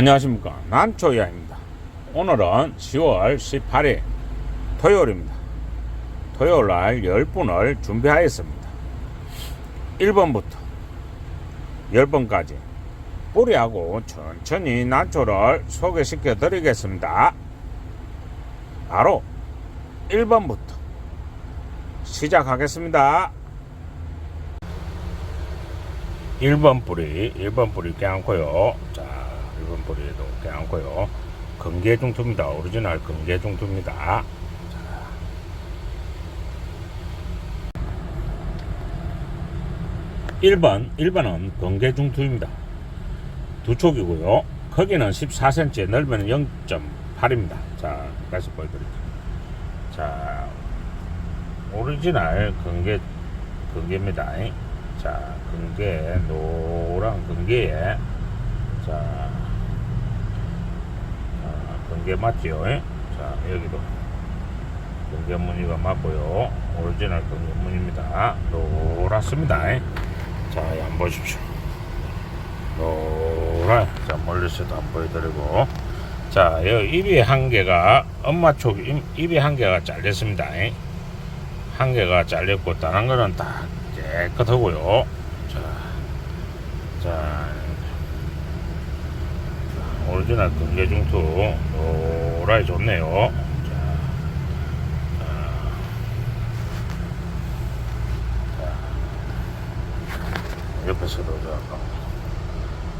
안녕하십니까. 난초야입니다. 오늘은 10월 18일 토요일입니다. 토요일날 10분을 준비하였습니다. 1번부터 10번까지 뿌리하고 천천히 난초를 소개시켜 드리겠습니다. 바로 1번부터 시작하겠습니다. 1번 뿌리 1번 뿌리 깨안고요. 자 1번 뿌리도 깨안고요. 건개 중투입니다. 오리지널 건개 중투입니다. 자. 1번 1번은 건개 중투입니다. 두 촉이고요. 크기는 14cm 넓이는 0.8입니다. 자 다시 보여드릴게요. 자 오리지널 건개 건개입니다. 자, 근개, 노란 근개에, 자, 아, 근개 맞죠? 자, 여기도 근개 무늬가 맞고요. 오리지널 근개 무늬입니다. 노랗습니다. 자, 한번 보십시오. 노란, 자, 멀리서도 한번 보여드리고, 자, 여기 입이 한 개가, 엄마 쪽 입- 입이 한 개가 잘렸습니다. 한 개가 잘렸고, 다른 거는 다 깨끗하고요. 자, 자, 오리지널 금계중투 노라이 좋네요. 자, 자, 자, 옆에서도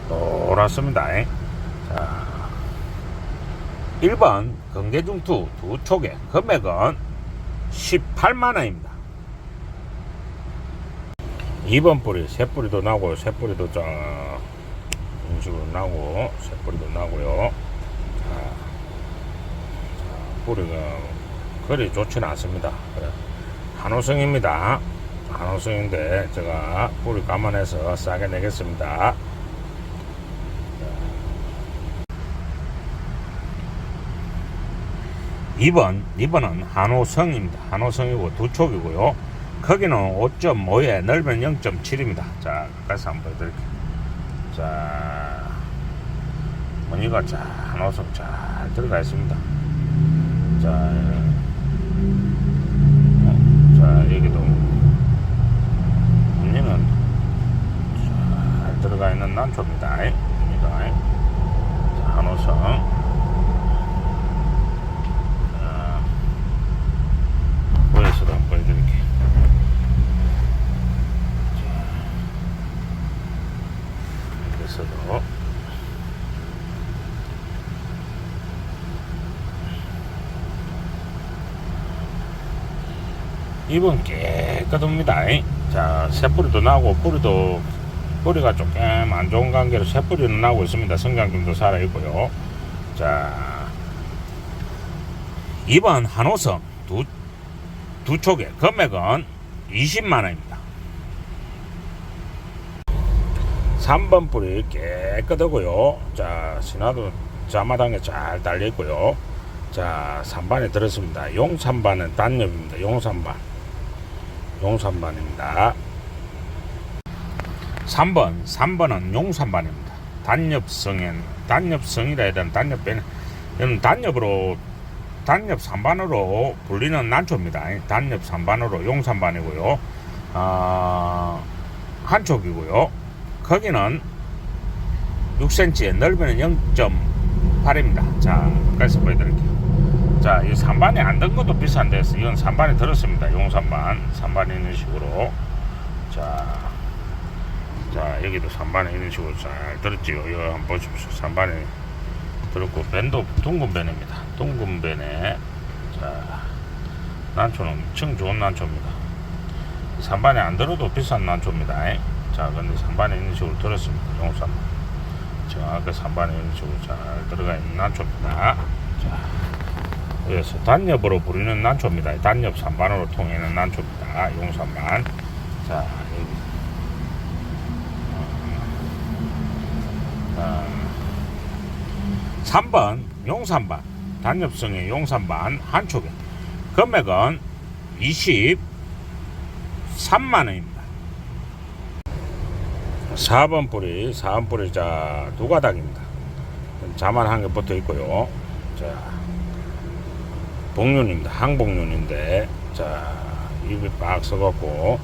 저 노랗습니다. 자, 1번 금계중투 두 촉에 금액은 18만 원입니다. 2번 뿌리, 새 뿌리도 나고, 새 뿌리도 쫙, 식으로 나고, 새 뿌리도 나고요. 자, 자, 뿌리가 그리 좋지는 않습니다. 한호성입니다. 한호성인데, 제가 뿌리 감안해서 싸게 내겠습니다. 자. 2번, 2번은 한호성입니다. 한호성이고 두 촉이고요. 크기는 5.5에 넓이는 0.7입니다. 자, 가까이서 한번 보여드릴게요. 자, 무늬가 잘, 한호석 잘 들어가 있습니다. 자, 어, 자, 여기도 무늬는 잘 들어가 있는 난초입니다. 무늬가. 자, 한호석. 자, 보여서도 한번 보여드릴게요. 여기서도 입은 깨끗합니다. 자, 새뿌리도 나고 뿌리도 뿌리가 조금 안 좋은 관계로 새뿌리는 나고 있습니다. 성장균도 살아 있고요. 자, 2번 한호성 두, 두 촉에 금액은 20만 원입니다. 3번 뿌리 깨끗하고요. 자, 신화도 자마당에 잘 달려 있고요. 자, 3반에 들었습니다. 용 3반은 단엽입니다. 용 3반. 용 3반입니다. 3번, 3번은 용 3반입니다. 단엽성엔, 단엽성이라 해야 되나, 단엽배는, 단엽으로, 단엽 3반으로 불리는 난초입니다. 단엽 3반으로 용 3반이고요. 아, 한쪽이고요. 크기는 6cm, 넓이는 0.8입니다. 자, 가서 보여드릴게요. 자, 이 3반에 안 든 것도 비싼데, 이건 3반에 들었습니다. 용 3반. 3반에 있는 식으로. 자, 자, 여기도 3반에 있는 식으로 잘 들었지요. 이거 한번 보십시오. 3반에 들었고, 밴도 둥근 밴입니다. 둥근 밴에, 자, 난초는 엄청 좋은 난초입니다. 3반에 안 들어도 비싼 난초입니다. 자, 근데 3반에 있는 식으로 들었습니다. 용 3반. 정확하게 3반에 있는 식으로 잘 들어가 있는 난초입니다. 자. 그래서 단엽으로 부르는 난초입니다. 단엽 3반으로 통해는 난초입니다. 용 3반. 자, 여기. 어, 3번 용 3반. 단엽성의 용 3반 한 촉에 금액은 23만 원입니다. 4번 뿌리, 4번 뿌리 자 두 가닥입니다. 자만 한 개 붙어 있고요. 자, 복륜입니다. 항복륜인데, 자, 입이 빡 써갖고,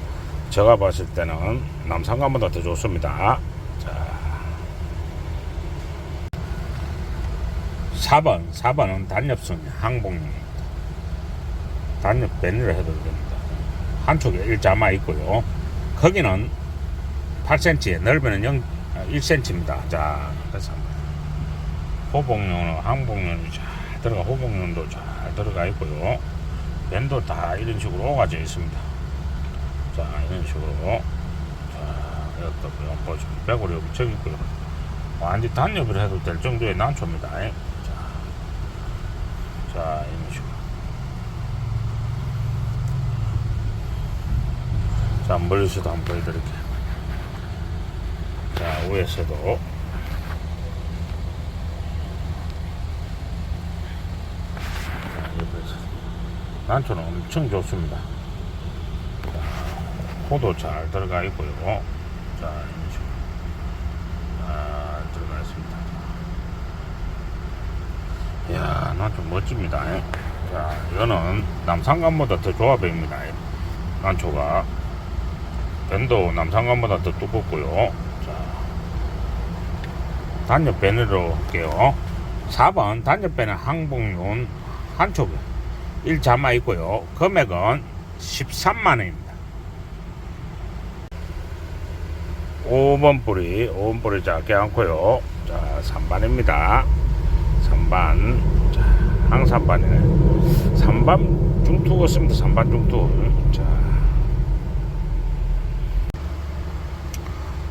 제가 봤을 때는 남산간보다 더 좋습니다. 자, 4번, 4번은 단엽성 항복륜입니다. 단엽 밴을 해도 됩니다. 한쪽에 일자마 있고요. 거기는 8cm, 넓이는 0, 1cm입니다. 자, 그래서 호복용은 항복용이 잘 들어가, 호복용도 잘 들어가 있고요. 밴도 다 이런 식으로 오가져 있습니다. 자, 이런 식으로. 자, 이것도 그냥 보시면 빼고리 엄청 있고요. 완전 단엽을 해도 될 정도의 난초입니다. 자, 자, 이런 식으로. 자, 멀리서도 한번 보여드릴게요. 자, 위에서도. 자, 옆에서. 난초는 엄청 좋습니다. 자, 호도 잘 들어가 있고요. 자, 이런 식으로. 잘 들어가 있습니다. 이야, 난초 멋집니다. 자, 이거는 남산감보다 더 좋아 보입니다. 난초가. 밴도 남산감보다 더 두껍고요. 자, 단엽 밴으로 할게요. 4번 단엽 밴은 항복륜 한쪽에 1자마 있고요. 금액은 13만 원입니다. 5번 뿌리, 5번 뿌리 작게 않고요. 자, 3반입니다. 3반. 자, 항산반이네. 3반 중투가 씁니다. 3반 중투. 자,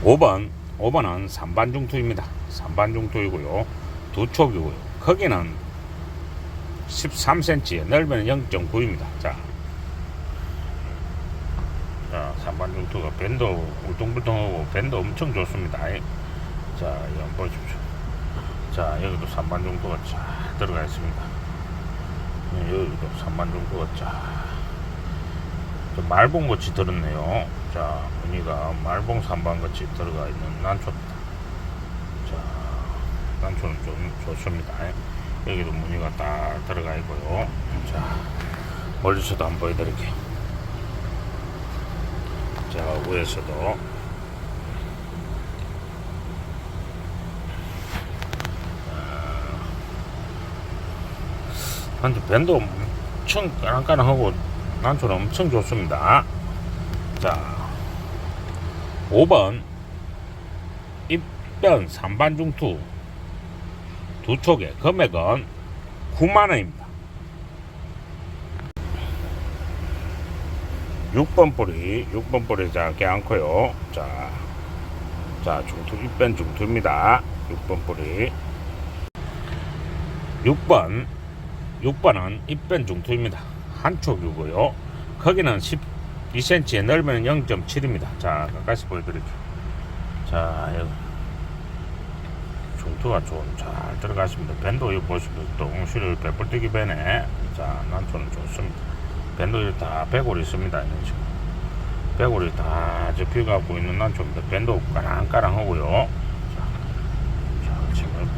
5번, 5번은 3반 중투입니다. 3반 중투이고요. 두 촉이고요. 크기는 13cm, 넓이는 0.9입니다. 자, 자, 3반 중투가 밴도 울퉁불퉁하고 밴도 엄청 좋습니다. 자, 이거 한번 보십시오. 자, 여기도 3반 중투가 잘 들어가 있습니다. 네, 여기도 3반 중투가 잘 말봉 같이 들었네요. 자, 무늬가 말봉 3반 같이 들어가 있는 난초입니다. 자, 난초는 좀 좋습니다. 여기도 무늬가 딱 들어가 있고요. 자, 멀리서도 한번 보여드릴게요. 자, 위에서도. 한테 밴도 엄청 까랑까랑하고 난초는 엄청 좋습니다. 자, 5번 입변 3반 중투 두 촉에 금액은 9만원입니다. 6번 뿌리, 6번 뿌리 작게 않고요. 자, 자, 중투, 입변 중투입니다. 6번 뿌리. 6번, 6번은 입변 중투입니다. 한 촉이고요. 거기는 12cm, 넓이는 0.7입니다. 자, 가까이서 보여드릴게요. 자, 여기. 중투가 좀 잘 들어갔습니다. 밴도 여기 보시면 똥실을 배불뜨기 배네. 자, 난초는 좋습니다. 밴도 다 배골이 있습니다. 식으로. 배골이 다 접혀갖고 있는 난초입니다. 밴도 까랑까랑하고요. 자, 자, 지금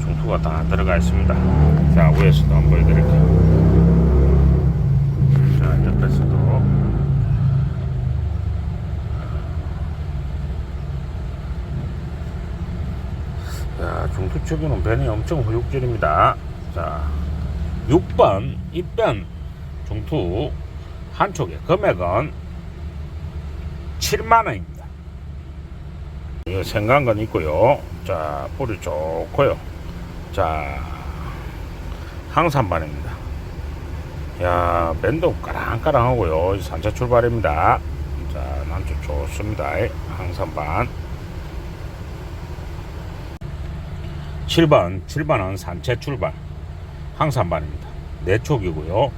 중투가 다 들어가 있습니다. 자, 위에서도 한번 보여드릴게요. 자, 옆에서도. 측에는 밴이 엄청 후육질입니다. 자, 6번 입변 중투 한쪽에 금액은 7만원입니다. 이거 생강건 있고요. 자, 뿌리 좋고요. 자, 항산반입니다. 야, 밴도 까랑까랑하고요. 산차 출발입니다. 자, 난초 좋습니다. 항산반. 7번, 7번은 산채 출발. 항산반입니다. 네 촉이고요.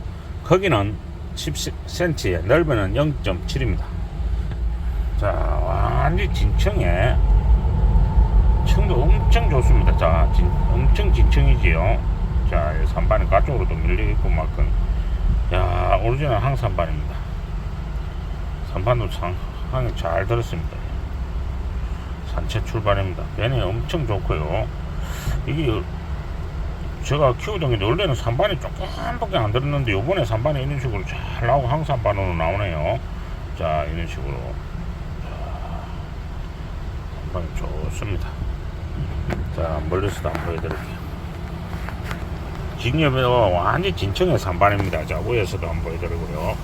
크기는 10cm, 넓이는 0.7입니다. 자, 완전 진청에 층도 엄청 좋습니다. 자, 진, 엄청 진청이지요. 자, 이 산반이 가쪽으로도 밀려 있고 막건. 야, 오리지널 항산반입니다. 산반도 상, 항이 잘 들었습니다. 산채 출발입니다. 배는 엄청 좋고요. 이게 제가 키우던 게 원래는 산반이 조금밖에 안 들었는데 요번에 산반이 이런 식으로 잘 나오고 항산반으로 나오네요. 자 이런 식으로. 자, 산반이 좋습니다. 자 멀리서도 한번 보여드릴게요. 직옆에 완전 진청의 산반입니다. 자 위에서도 한번 보여드리고요.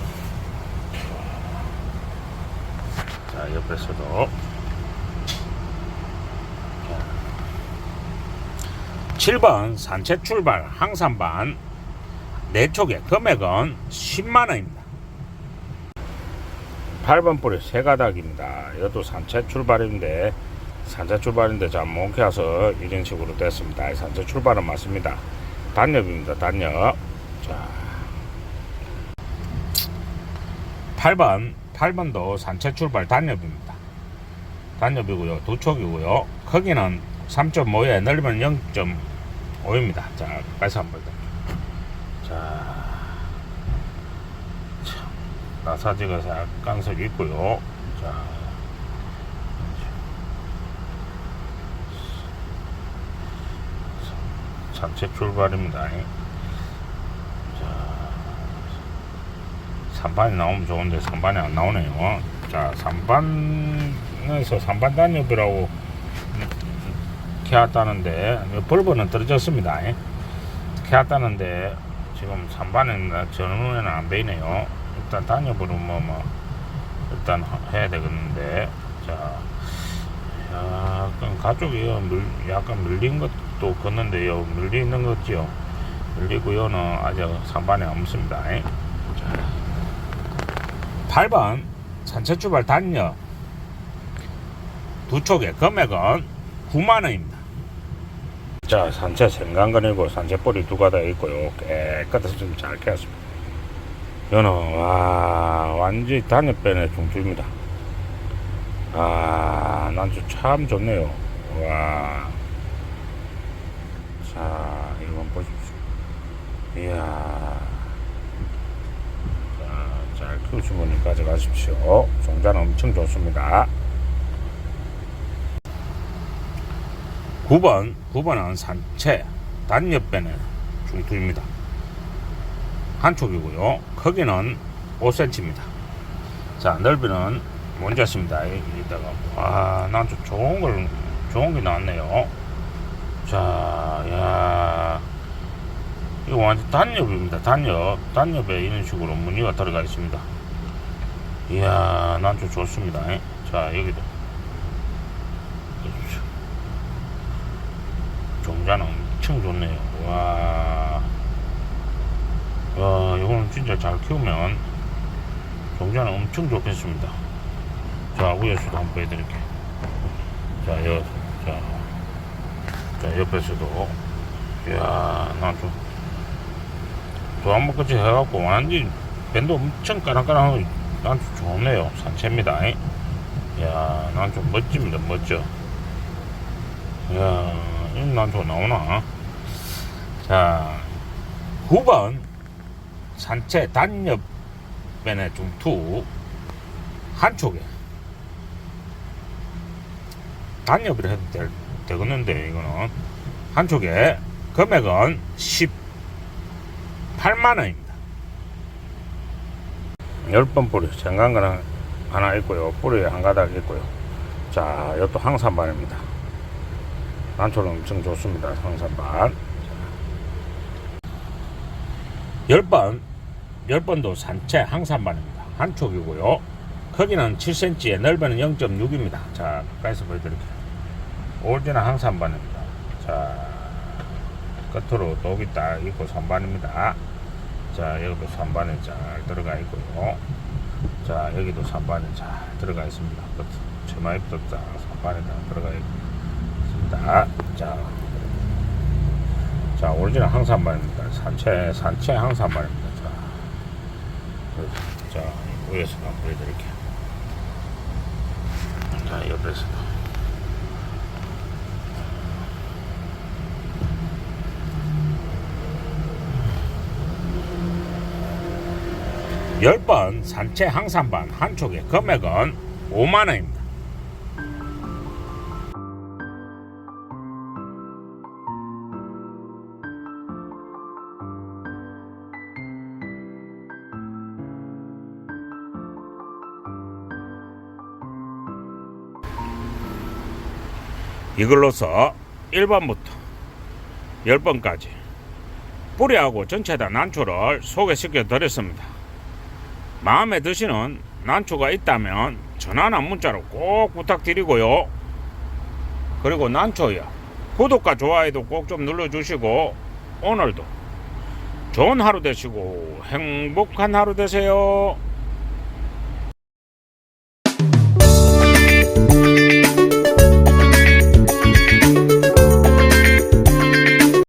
자 옆에서도 7번 산채 출발 항산반. 네 촉에 금액은 10만원입니다. 8번 뿌리 세 가닥입니다. 이것도 산채 출발인데 산채 출발인데 자 몽켜서 이런 식으로 됐습니다. 산채 출발은 맞습니다. 단엽입니다 단엽. 자. 8번 8번도 산채 출발 단엽입니다. 단엽이고요 두 촉이고요. 크기는 3.5에 넓이는 0.5입니다. 자 가서 한번 더. 자 참, 나사지가 약간석 있고요. 자 산책 출발입니다. 자 3반이 나오면 좋은데 3반이 안 나오네요. 자 3반에서 3반 단엽이라고 캐왔다는데 벌번은 떨어졌습니다. 캐왔다는데 지금 3반에 전후에는 안 보이네요. 일단 단엽으로 뭐, 뭐 일단 해야 되겠는데. 자 약간 가쪽이 물, 약간 밀린 것도 걷는데요. 밀리는 거죠 밀리고요는 아직 3반에 없습니다. 자 8번 산채 출발 단엽 두 촉의 금액은 9만원입니다 자 산채 생강근이고 산채 뿌리 두 가닥 있고요. 깨끗해서 좀잘 캐었습니다. 이거는 와 완전히 단엽변의 중주입니다. 아 난주 참 좋네요. 와 자 이건 보십시오. 이야. 자, 잘 키우신 분이 가져가십시오. 종자는 엄청 좋습니다 9번 9번은 산채 단엽변의 중투입니다. 한쪽이고요. 크기는 5cm입니다 자 넓이는 먼저습니다 여기다가 와 난 좀 좋은 걸 좋은 게 나왔네요. 자 야. 이거 완전 단엽입니다. 단엽 단엽에 이런 식으로 무늬가 들어가 있습니다. 이야 난 좀 좋습니다. 자 여기도 종자는 엄청 좋네요. 와, 와, 이거는 진짜 잘 키우면 종자는 엄청 좋겠습니다. 자, 위에서도 한번 보여드릴게요. 자, 여, 자, 자, 옆에서도. 이야, 난 좀, 조한목까지 해갖고 완전 밴도 엄청 까랑까랑하고 난좀 좋네요. 산채입니다. 이야, 난 좀 멋집니다. 멋져. 이야, 난또 나오나? 자, 9번 산채 단엽변의 중투. 한쪽에. 단엽을 해도 될, 되겠는데 이거는. 한쪽에 금액은 18만원입니다. 10번 뿌리 생강근 하나 있고요. 뿌리 한 가닥 있고요. 자 이것도 항산반입니다 난초는 엄청 좋습니다. 10번, 10번도 산채 항산반입니다. 한쪽이고요. 크기는 7cm에 넓이는 0.6입니다. 자, 가까이서 보여드릴게요. 올지는 항산반입니다. 자, 끝으로 독이 딱 있고 산반입니다. 자, 여기도 산반에 잘 들어가 있고요. 자, 여기도 산반에 잘 들어가 있습니다. 끝, 치마입도 딱 산반에 다 들어가 있고. 자, 자, 자, 오리지널 항산반입니다. 산채, 산채 항산반입니다. 자, 자, 위에서 한번 보여드릴게요. 자, 옆에서도. 열번 산채 항산반 한쪽에 금액은 5만원입니다. 이걸로서 1번부터 10번까지 뿌리하고 전체 다 난초를 소개시켜 드렸습니다. 마음에 드시는 난초가 있다면 전화나 문자로 꼭 부탁드리고요. 그리고 난초요. 구독과 좋아요도 꼭 좀 눌러주시고 오늘도 좋은 하루 되시고 행복한 하루 되세요.